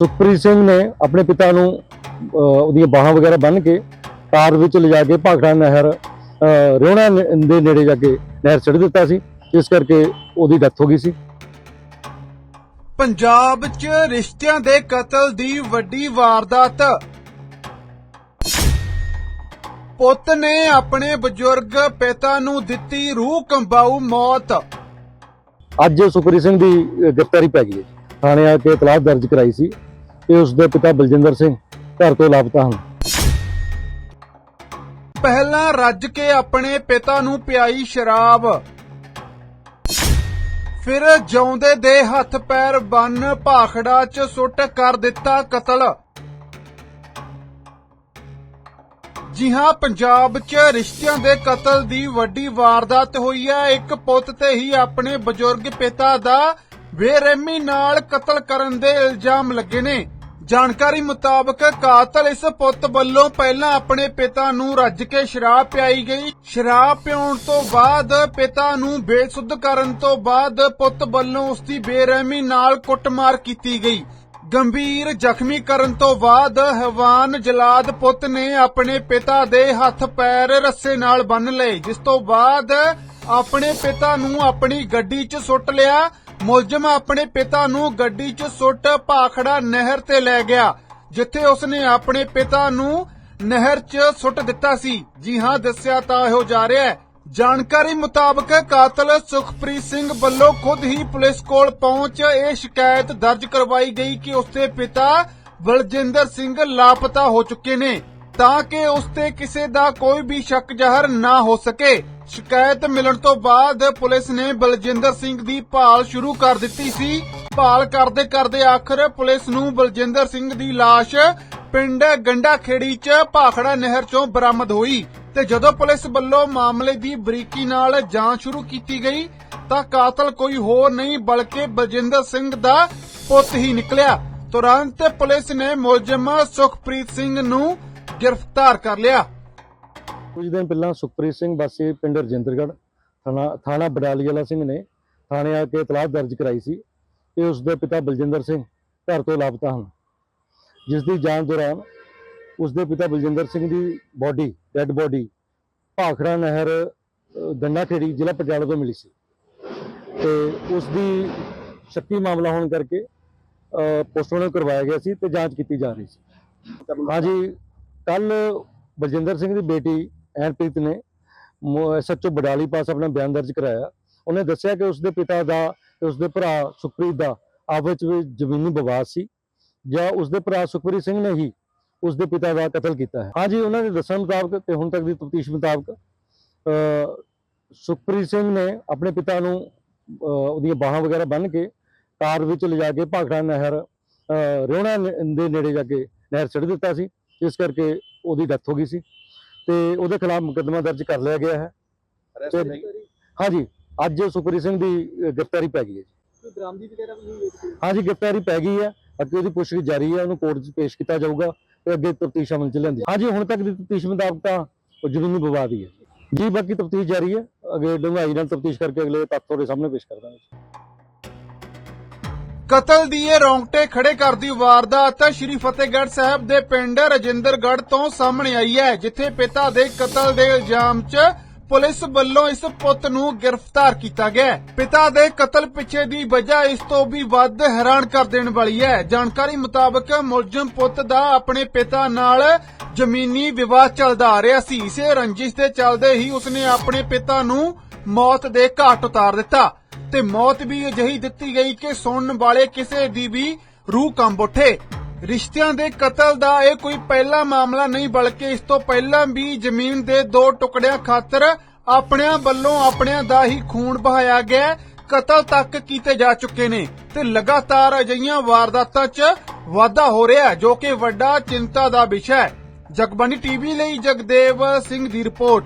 ਸੁਖਪ੍ਰੀਤ ਸਿੰਘ ਨੇ ਆਪਣੇ ਪਿਤਾ ਨੂੰ ਉਹਦੀਆਂ ਬਾਹਾਂ ਵਗੈਰਾ ਬੰਨ੍ਹ ਕੇ ਕਾਰ ਵਿੱਚ ਲਿਜਾ ਕੇ ਭਾਖੜਾ ਨਹਿਰ ਰਿਉਣਾ ਦੇ ਨੇੜੇ ਜਾ ਕੇ ਨਹਿਰ ਛੱਡ ਦਿੱਤਾ ਸੀ ਇਸ ਕਰਕੇ ਉਹਦੀ ਡੈਥ ਹੋ ਗਈ ਸੀ। ਪੰਜਾਬ 'ਚ ਰਿਸ਼ਤਿਆਂ ਦੇ ਕਤਲ ਦੀ ਵੱਡੀ ਵਾਰਦਾਤ। ਪੁੱਤ ਨੇ ਆਪਣੇ ਬਜ਼ੁਰਗ ਪਿਤਾ ਨੂੰ ਦਿੱਤੀ ਰੂਹ ਕੰਬਾਊ ਮੌਤ। ਅੱਜ ਸੁਖਪ੍ਰੀਤ ਸਿੰਘ ਦੀ ਗ੍ਰਿਫਤਾਰੀ ਪੈ ਗਈ ਹੈ। ਥਾਣੇ ਆ ਕੇ ਇਤਲਾਹ ਦਰਜ ਕਰਾਈ ਸੀ। ਕਿ ਉਸ ਦੇ ਪਿਤਾ ਬਲਜਿੰਦਰ ਸਿੰਘ ਘਰ ਤੋਂ ਲਾਪਤਾ ਹਨ। ਪਹਿਲਾਂ ਰੱਜ ਕੇ ਆਪਣੇ ਪਿਤਾ ਨੂੰ ਪਿਆਈ ਸ਼ਰਾਬ। ਫਿਰ ਜਿਉਂਦੇ ਦੇ ਹੱਥ ਪੈਰ ਬੰਨ ਭਾਖੜਾ 'ਚ ਸੁੱਟ ਕਰ ਦਿੱਤਾ ਕਤਲ। ਜੀ ਹਾਂ ਪੰਜਾਬ 'ਚ ਰਿਸ਼ਤਿਆਂ ਦੇ ਕਤਲ ਦੀ ਵੱਡੀ ਵਾਰਦਾਤ ਹੋਈ ਹੈ, ਇੱਕ ਪੁੱਤ ਤੇ ਹੀ ਆਪਣੇ ਬਜ਼ੁਰਗ ਪਿਤਾ ਦਾ ਬੇਰਹਿਮੀ ਨਾਲ ਕਤਲ ਕਰਨ ਦੇ ਇਲਜ਼ਾਮ ਲੱਗੇ ਨੇ। ਜਾਣਕਾਰੀ ਮੁਤਾਬਕ ਕਾਤਲ ਇਸ ਪੁੱਤ ਵੱਲੋਂ ਪਹਿਲਾਂ ਆਪਣੇ ਪਿਤਾ ਨੂੰ ਰੱਜ ਕੇ ਸ਼ਰਾਬ ਪਿਆਈ ਗਈ। ਸ਼ਰਾਬ ਪਿਉਣ ਤੋਂ ਬਾਅਦ ਪਿਤਾ ਨੂੰ ਬੇਸੁੱਧ ਕਰਨ ਤੋਂ ਬਾਅਦ ਪੁੱਤ ਵੱਲੋਂ ਉਸ ਦੀ ਬੇਰਹਿਮੀ ਨਾਲ ਕੁੱਟਮਾਰ ਕੀਤੀ ਗਈ। ਗੰਭੀਰ ਜ਼ਖਮੀ ਕਰਨ ਤੋਂ ਬਾਅਦ ਹਵਾਨ ਜਲਾਦ ਪੁੱਤ ਨੇ ਆਪਣੇ ਪਿਤਾ ਦੇ ਹੱਥ ਪੈਰ ਰੱਸੇ ਨਾਲ ਬੰਨ ਲਏ, ਜਿਸ ਤੋਂ ਬਾਅਦ ਆਪਣੇ ਪਿਤਾ ਨੂੰ ਆਪਣੀ ਗੱਡੀ 'ਚ ਸੁੱਟ ਲਿਆ। ਮੁਲਜ਼ਮ ਆਪਣੇ ਪਿਤਾ ਨੂੰ ਗੱਡੀ 'ਚ ਸੁੱਟ ਭਾਖੜਾ ਨਹਿਰ ਤੇ ਲੈ ਗਿਆ, ਜਿੱਥੇ ਉਸਨੇ ਆਪਣੇ ਪਿਤਾ ਨੂੰ ਨਹਿਰ 'ਚ ਸੁੱਟ ਦਿੱਤਾ ਸੀ। ਜੀ ਹਾਂ, ਦੱਸਿਆ ਤਾਂ ਇਹੋ ਜਾ ਰਿਹਾ ਹੈ। ਜਾਣਕਾਰੀ ਮੁਤਾਬਕ ਕਾਤਲ ਸੁਖਪ੍ਰੀਤ ਸਿੰਘ ਵੱਲੋਂ ਖੁਦ ਹੀ ਪੁਲਿਸ ਕੋਲ ਪਹੁੰਚ ਇਹ ਸ਼ਿਕਾਇਤ ਦਰਜ ਕਰਵਾਈ ਗਈ ਕਿ ਉਸਦੇ ਪਿਤਾ ਬਲਜਿੰਦਰ ਸਿੰਘ ਲਾਪਤਾ ਹੋ ਚੁੱਕੇ ਨੇ, ਤਾਂ ਕਿ ਉਸ ਤੇ ਕਿਸੇ ਦਾ ਕੋਈ ਵੀ ਸ਼ੱਕ ਜ਼ਾਹਰ ਨਾ ਹੋ ਸਕੇ। ਸ਼ਿਕਾਇਤ ਮਿਲਣ ਤੋਂ ਬਾਅਦ ਪੁਲਿਸ ਨੇ ਬਲਜਿੰਦਰ ਸਿੰਘ ਦੀ ਭਾਲ ਸ਼ੁਰੂ ਕਰ ਦਿੱਤੀ ਸੀ। ਭਾਲ ਕਰਦੇ ਕਰਦੇ ਆਖਰ ਪੁਲਿਸ ਨੂੰ ਬਲਜਿੰਦਰ ਸਿੰਘ ਦੀ ਲਾਸ਼ ਪਿੰਡ ਗੰਡਾ ਖੇੜੀ 'ਚ ਭਾਖੜਾ ਨਹਿਰ 'ਚੋਂ ਬਰਾਮਦ ਹੋਈ ਤੇ ਜਦੋਂ ਪੁਲਿਸ ਵੱਲੋਂ ਮਾਮਲੇ ਦੀ ਬਰੀਕੀ ਨਾਲ ਜਾਂਚ ਸ਼ੁਰੂ ਕੀਤੀ ਗਈ, ਤਾਂ ਕਾਤਲ ਕੋਈ ਹੋਰ ਨਹੀਂ ਬਲਕਿ ਬਲਜਿੰਦਰ ਸਿੰਘ ਦਾ ਪੁੱਤ ਹੀ ਨਿਕਲਿਆ। ਤੁਰੰਤ ਪੁਲਿਸ ਨੇ ਮੁਲਜ਼ਮ ਸੁਖਪ੍ਰੀਤ ਸਿੰਘ ਨੂੰ ਗ੍ਰਿਫਤਾਰ ਕਰ ਲਿਆ। ਕੁਝ ਦਿਨ ਪਹਿਲਾਂ ਸੁਖਪ੍ਰੀਤ ਸਿੰਘ ਵਾਸੀ ਪਿੰਡ ਰਜਿੰਦਰਗੜ੍ਹ ਥਾਣਾ ਥਾਣਾ ਬਡਾਲੀ ਸਿੰਘ ਨੇ ਥਾਣੇ ਆ ਕੇ ਇਤਲਾਹ ਦਰਜ ਕਰਾਈ ਸੀ ਕਿ ਉਸ ਦੇ ਪਿਤਾ ਬਲਜਿੰਦਰ ਸਿੰਘ ਘਰ ਤੋਂ ਲਾਪਤਾ ਹਨ। ਜਿਸ ਦੀ ਜਾਂਚ ਦੌਰਾਨ ਉਸ ਦੇ ਪਿਤਾ ਬਲਜਿੰਦਰ ਸਿੰਘ ਦੀ ਬਾਡੀ ਡੈੱਡ ਬਾਡੀ ਭਾਖੜਾ ਨਹਿਰ ਅਹ, ਗੰਨਾ ਖੇੜੀ ਜ਼ਿਲ੍ਹਾ ਪਟਿਆਲਾ ਤੋਂ ਮਿਲੀ ਸੀ। ਤੇ ਉਸ ਦੀ ਸ਼ੱਕੀ ਮਾਮਲਾ ਹੋਣ ਕਰਕੇ ਪੋਸਟਮਾਰਟਮ ਕਰਵਾਇਆ ਗਿਆ ਸੀ ਤੇ ਜਾਂਚ ਕੀਤੀ ਜਾ ਰਹੀ ਸੀ। ਹਾਂਜੀ ਕੱਲ ਬਲਜਿੰਦਰ ਸਿੰਘ ਦੀ ਬੇਟੀ ਐਨਪ੍ਰੀਤ ਨੇ ਸੱਚੋ ਬਡਾਲੀ ਪਾਸ ਆਪਣਾ ਬਿਆਨ ਦਰਜ ਕਰਾਇਆ। ਉਹਨੇ ਦੱਸਿਆ ਕਿ ਉਸਦੇ ਪਿਤਾ ਦਾ ਤੇ ਉਸਦੇ ਭਰਾ ਸੁਖਪ੍ਰੀਤ ਦਾ ਆਪਸ ਵਿੱਚ ਜ਼ਮੀਨੀ ਵਿਵਾਦ ਸੀ ਜਾਂ ਉਸਦੇ ਭਰਾ ਸੁਖਪ੍ਰੀਤ ਸਿੰਘ ਨੇ ਹੀ ਉਸਦੇ ਪਿਤਾ ਦਾ ਕਤਲ ਕੀਤਾ ਹੈ। ਹਾਂਜੀ ਉਹਨਾਂ ਦੇ ਦੱਸਣ ਮੁਤਾਬਕ ਤੇ ਹੁਣ ਤੱਕ ਦੀ ਤਫਤੀਸ਼ ਮੁਤਾਬਕ ਸੁਖਪ੍ਰੀਤ ਸਿੰਘ ਨੇ ਆਪਣੇ ਪਿਤਾ ਨੂੰ ਉਹਦੀਆਂ ਬਾਹਾਂ ਵਗੈਰਾ ਬੰਨ੍ਹ ਕੇ ਕਾਰ ਵਿੱਚ ਲਿਜਾ ਕੇ ਭਾਖੜਾ ਨਹਿਰ ਅਹ, ਰਿਉਣਾ ਦੇ ਨੇੜੇ ਜਾ ਕੇ ਨਹਿਰ ਛੱਡ ਦਿੱਤਾ ਸੀ ਇਸ ਕਰਕੇ ਉਹਦੀ ਡੈਥ ਹੋ ਗਈ ਸੀ। ਤੇ ਉਹਦੇ ਖਿਲਾਫ ਮੁਕੱਦਮਾ ਦਰਜ ਕਰ ਲਿਆ ਗਿਆ ਹੈ। ਤੇ- ਹਾਂਜੀ ਅੱਜ ਸੁਖਪ੍ਰੀਤ ਸਿੰਘ ਦੀ ਗ੍ਰਿਫਤਾਰੀ ਪੈ ਗਈ ਹੈ ਜੀ। ਬਰਾਮਦੀ ਵਗੈਰਾ ਵੀ ਹੋਈ ਹੈ ਹਾਂਜੀ ਗ੍ਰਿਫਤਾਰੀ ਪੈ ਗਈ ਹੈ। ਅੱਗੇ ਉਹਦੀ ਪੁੱਛਗਿੱਛ ਜਾਰੀ ਹੈ ਉਹਨੂੰ ਕੋਰਟ 'ਚ ਪੇਸ਼ ਕੀਤਾ ਜਾਊਗਾ ਤੇ ਅੱਗੇ ਤਫਤੀਸ਼ ਅਮਲ 'ਚ ਲੈਂਦੀ ਹਾਂਜੀ ਹੁਣ ਤੱਕ ਦੀ ਤਫਤੀਸ਼ ਮੁਤਾਬਕ ਤਾਂ ਉਹ ਜ਼ਮੀਨੀ ਵਿਵਾਦ ਹੀ ਹੈ। ਜੀ ਬਾਕੀ ਤਫਤੀਸ਼ ਜਾਰੀ ਹੈ। ਅੱਗੇ ਡੂੰਘਾਈ ਨਾਲ ਤਫਤੀਸ਼ ਕਰਕੇ ਅਗਲੇ ਤੱਥ ਤੁਹਾਡੇ ਸਾਹਮਣੇ ਪੇਸ਼ ਕਰ ਦਾਂਗੇ ਕਤਲ ਦੀ ਇਹ ਰੌਂਗਟੇ ਖੜੇ ਕਰਦੀ ਵਾਰਦਾਤ ਸ਼੍ਰੀ ਫਤਿਹਗੜ੍ਹ ਸਾਹਿਬ ਦੇ ਪਿੰਡ ਰਜਿੰਦਰਗੜ੍ਹ ਤੋਂ ਸਾਹਮਣੇ ਆਈ ਹੈ, ਜਿੱਥੇ ਪਿਤਾ ਦੇ ਕਤਲ ਦੇ ਇਲਜ਼ਾਮ 'ਚ ਪੁਲਿਸ ਵੱਲੋਂ ਇਸ ਪੁੱਤ ਨੂੰ ਗ੍ਰਿਫਤਾਰ ਕੀਤਾ ਗਿਆ ਪਿਤਾ ਦੇ ਕਤਲ ਪਿੱਛੇ ਦੀ ਵਜ੍ਹਾ ਇਸ ਤੋਂ ਵੀ ਵੱਧ ਹੈਰਾਨ ਕਰ ਦੇਣ ਵਾਲੀ ਹੈ। ਜਾਣਕਾਰੀ ਮੁਤਾਬਕ ਮੁਲਜ਼ਮ ਪੁੱਤ ਦਾ ਆਪਣੇ ਪਿਤਾ ਨਾਲ ਜ਼ਮੀਨੀ ਵਿਵਾਦ ਚੱਲਦਾ ਆ ਰਿਹਾ ਸੀ। ਇਸੇ ਰੰਜਿਸ਼ ਦੇ ਚੱਲਦੇ ਹੀ ਉਸਨੇ ਆਪਣੇ ਪਿਤਾ ਨੂੰ ਮੌਤ ਦੇ ਘਾਟ ਉਤਾਰ ਦਿੱਤਾ। ਤੇ ਮੌਤ ਵੀ ਅਜਿਹੀ ਦਿੱਤੀ ਗਈ ਕਿ ਸੁਣਨ ਵਾਲੇ ਕਿਸੇ ਦੀ ਵੀ ਰੂਹ ਕੰਬ ਉੱਠੇ। ਰਿਸ਼ਤਿਆਂ ਦੇ ਕਤਲ ਦਾ ਇਹ ਕੋਈ ਪਹਿਲਾ ਮਾਮਲਾ ਨਹੀਂ, ਬਲਕਿ ਇਸ ਤੋਂ ਪਹਿਲਾਂ ਵੀ ਜ਼ਮੀਨ ਦੇ ਦੋ ਟੁਕੜਿਆਂ ਖਾਤਰ ਆਪਣਿਆਂ ਵੱਲੋਂ ਆਪਣਿਆਂ ਦਾ ਹੀ ਖੂਨ ਬਹਾਇਆ ਗਿਆ। ਕਤਲ ਤੱਕ ਕੀਤੇ ਜਾ ਚੁੱਕੇ ਨੇ ਤੇ ਲਗਾਤਾਰ ਅਜਿਹੀਆਂ ਵਾਰਦਾਤਾਂ 'ਚ ਵਾਧਾ ਹੋ ਰਿਹਾ ਜੋ ਕਿ ਵੱਡਾ ਚਿੰਤਾ ਦਾ ਵਿਸ਼ਾ ਹੈ। ਜਗਬਾਣੀ ਟੀਵੀ ਲਈ ਜਗਦੇਵ ਸਿੰਘ ਦੀ ਰਿਪੋਰਟ।